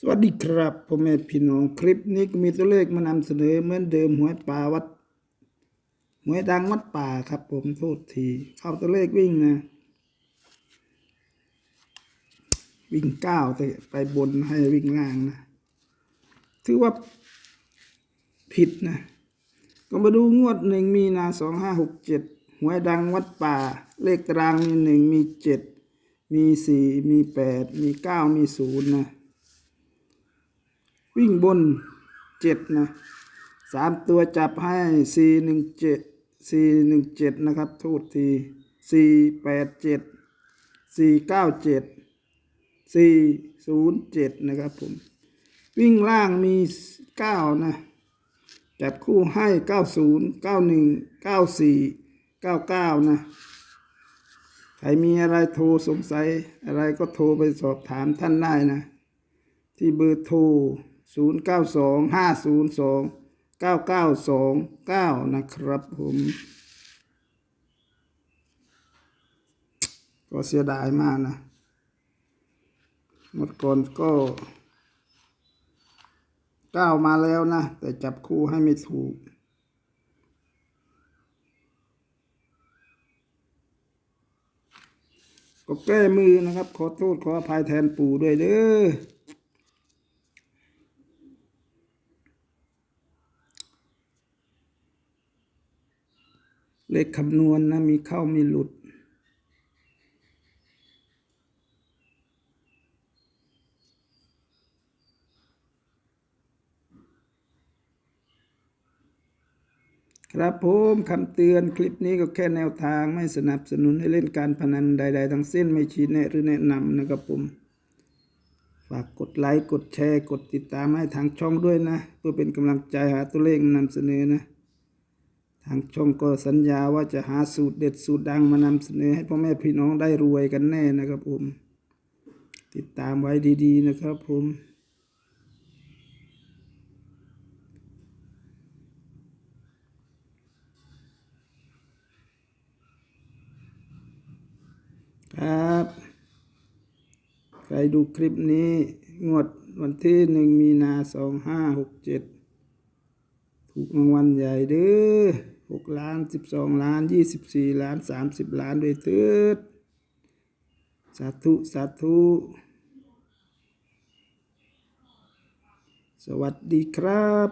สวัสดีครับพ่อแม่พี่น้องคลิปนี้ก็มีตัวเลขมานำเสนอเหมือนเดิมหวยป่าวัดหวยดังวัดป่าครับ ผมโทษทีเข้าตัวเลขวิ่งนะ วิ่งเก้าแต่ไปบนให้วิ่งล่างนะ ถือว่าผิดนะ ก็มาดูงวดหนึ่งมีนาสองห้าหกเจ็ดหวยดังวัดป่า เลขตารางมีหนึ่งมีเจ็ดมีสี่มีแปดมีเก้ามีศูนย์นะ วิ่งบนเจ็ดนะสามตัวจับให้สี่หนึ่งเจ็ดสี่หนึ่งเจ็ดนะครับโทษทีสี่แปดเจ็ดสี่เก้าเจ็ดสี่ศูนย์เจ็ดนะครับผม วิ่งล่างมีเก้านะจับคู่ให้เก้าศูนย์เก้าหนึ่งเก้าสี่เก้าเก้านะใครมีอะไรโทรสงสัยอะไรก็โทรไปสอบถามท่านได้นะ ที่เบอร์โทร 0 9 2 5 0 2 9 9 2 9 นะครับผม ก็เสียดายมากนะหมดก่อนก็ก้าวมาแล้วนะ แต่จับคู่ให้ไม่ถูก ก็แก้มือนะครับ ขอโทษขออภัยแทนปู่ด้วยเด้อ เลขคำนวณนะมีเข้ามีหลุด ครับผมคำเตือนคลิปนี้ก็แค่แนวทางไม่สนับสนุนให้เล่นการพนันใด ๆ ทั้งสิ้นไม่ชี้แนะหรือแนะนำนะครับผมฝากกดไลค์ กดแชร์ กดติดตามให้ทางช่องด้วยนะ เพื่อเป็นกำลังใจหาตัวเลขนำเสนอนะ ทางช่องก็สัญญาว่าจะหาสูตรเด็ดสูตรดังมานำเสนอให้พ่อแม่พี่น้องได้รวยกันแน่นะครับผม ติดตามไว้ดีๆนะครับผมครับ ใครดูคลิปนี้ งวดวันที่หนึ่งมีนาสองห้าหกเจ็ด ถูกรางวัลใหญ่เด้อหกล้านสิบสองล้านยี่สิบสี่ล้านสามสิบล้านด้วยเถิดสาธุสาธุสวัสดีครับ